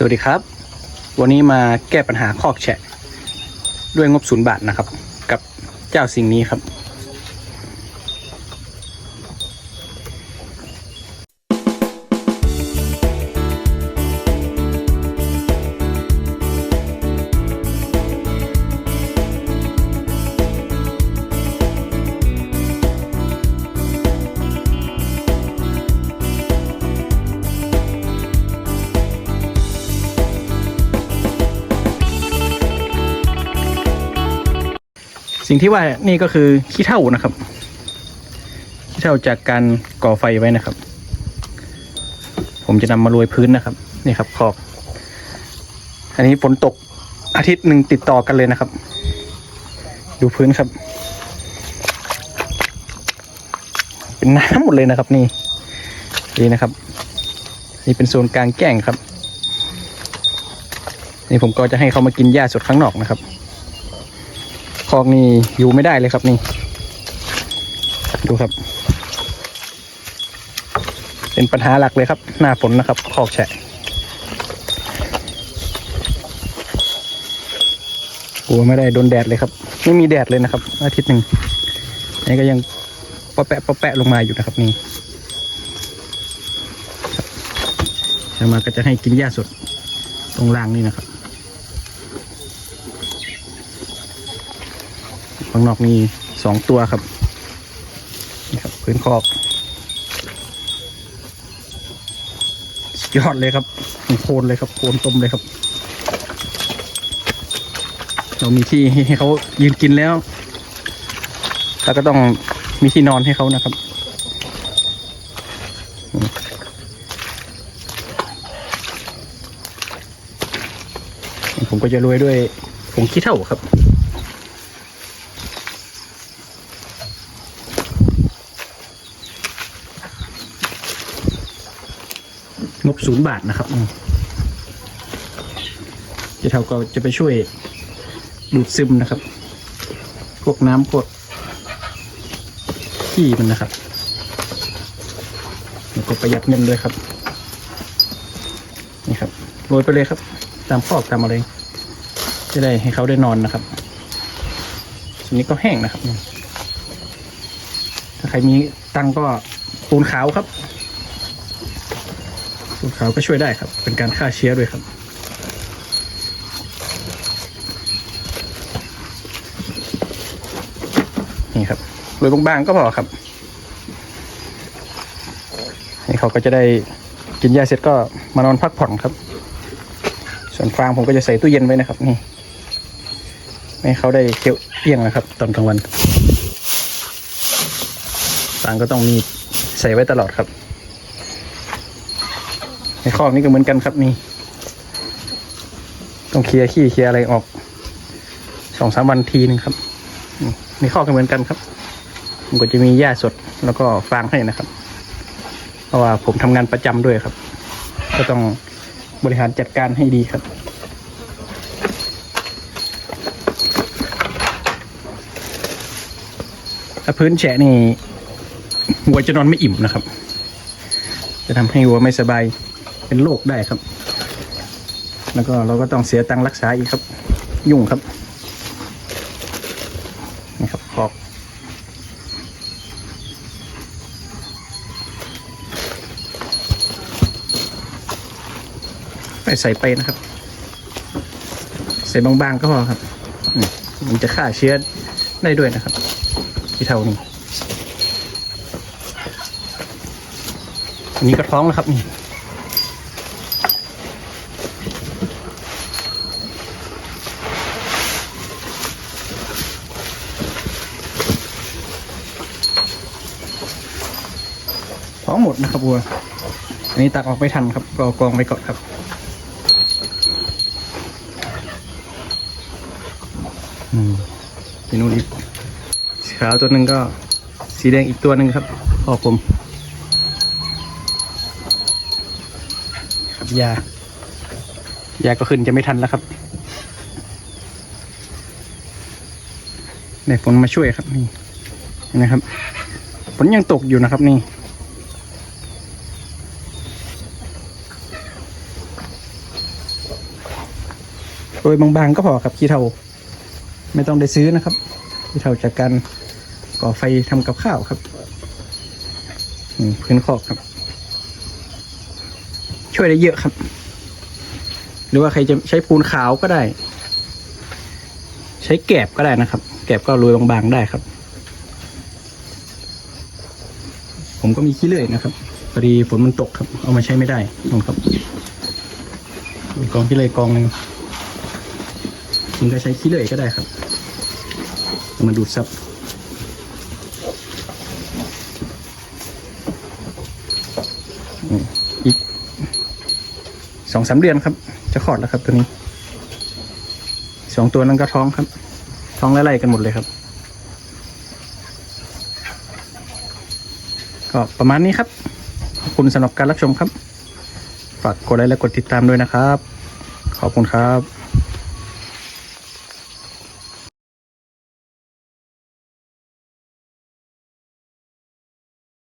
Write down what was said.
สวัสดีครับ วันนี้มาแก้ปัญหาคอกแฉะ ด้วยงบศูนย์บาทนะครับ กับเจ้าสิ่งนี้ครับ สิ่งที่ว่านี่ก็คือขี้เถ้านะครับขี้เถ้าจากการก่อไฟไว้นะครับ ผมจะนำมาโรยพื้นนะครับนี่ครับขอบ อันนี้ฝนตกอาทิตย์หนึ่งติดต่อกันเลยนะครับ ดูพื้นครับ เป็นน้ำหมดเลยนะครับ นี่นี่นะครับ นี่เป็นโซนกลางแจ้งครับ นี่ผมก็จะให้เขามากินหญ้าสดข้างนอกนะครับ คอกนี่อยู่ไม่ได้เลยครับนี่ ดูครับ เป็นปัญหาหลักเลยครับ หน้าฝนนะครับคอกแฉะกลัวไม่ได้โดนแดดเลยครับ ไม่มีแดดเลยนะครับ อาทิตย์หนึ่งนี่ก็ยังปะแปะปะแปะลงมาอยู่นะครับนี่จะมาก็จะให้กินหญ้าสดตรงล่างนี่นะครับ ข้างนอกมีสองตัวครับนี่ครับพื้นคอกยอดเลยครับโคนเลยครับโคนต้มเลยครับ เรามีที่ให้เขายืนกินแล้ว แล้วก็ต้องมีที่นอนให้เขานะครับผมก็จะรวยด้วยผงขี้เถ้าครับ งบศูนย์บาทนะครับเจะเท่าก็จะไปช่วยดูดซึมนะครับ พวกน้ำพวกขี้มันนะครับแล้วก็ประหยัดเงินด้วยครับ นี่ครับโรยไปเลยครับ ตามข้อกตามอะไร จะได้ให้เขาได้นอนนะครับส่วนนี้ก็แห้งนะครับ ถ้าใครมีตังก็ปูนขาวครับ สูตรขาวก็ช่วยได้ครับ เป็นการฆ่าเชื้อด้วยครับ นี่ครับโรยบางๆก็พอครับ นี่เขาก็จะได้กินยาเสร็จก็มานอนพักผ่อนครับ ส่วนฟางผมก็จะใส่ตู้เย็นไว้นะครับ นี่ให้เขาได้เคี้ยวเอี้ยงนะครับ ตอนกลางวันฟางก็ต้องมีใส่ไว้ตลอดครับ ในคอกนี่ก็เหมือนกันครับนี่ ต้องเคลียร์ขี้เคลียร์อะไรออกสองสามวันทีหนึ่งครับในคอกก็เหมือนกันครับผมก็จะมีหญ้าสดแล้วก็ฟางให้นะครับ เพราะว่าผมทำงานประจำด้วยครับ ก็ต้องบริหารจัดการให้ดีครับถ้าพื้นแฉะนี่วัวจะนอนไม่อิ่มนะครับ จะทำให้วัวไม่สบาย เป็นโรคได้ครับ แล้วก็เราก็ต้องเสียตังค์รักษาอีกครับ ยุ่งครับนี่ครับคอกไปใส่ไปนะครับ ใส่บางๆก็พอครับมันจะฆ่าเชื้อได้ด้วยนะครับที่เท่านี้อันนี้ก็ท้องแล้วครับนี่ ท้องหมดนะครับวัว อันนี้ตักออกไม่ทันครับก็เอกองไปก่อนครับอืมมีนู่นอีกสีขาวตัวหนึ่งก็สีแดงอีกตัวหนึ่งครับพอผมครับยายาก็ขึ้นจะไม่ทันแล้วครับได้ฝนมาช่วยครับนี่นะครับฝนยังตกอยู่นะครับนี่ ยบางๆก็พอครับขี้เถ้าไม่ต้องได้ซื้อนะครับขี้เถ้าจากการก่อไฟทำกับข้าวครับพื้นคอกครับ ช่วยได้เยอะครับ หรือว่าใครจะใช้ปูนขาวก็ได้ ใช้แกบก็ได้นะครับ แกบก็โรยบางๆได้ครับ ผมก็มีขี้เลื่อยนะครับพอดีฝนมันตกครับ เอามาใช้ไม่ได้นครับกองขี้เลื่อยกองหนึ่ง มันก็ใช้ขี้เลื่อยก็ได้ครับ มาดูดซับอีกสองสามเดือนครับ จะคลอดแล้วครับตัวนี้สองตัวนั้นก็ท้องครับ ท้องไล่ๆกันหมดเลยครับ ก็ประมาณนี้ครับ ขอบคุณสำหรับการรับชมครับ ฝากกดไลค์และกดติดตามด้วยนะครับ ขอบคุณครับ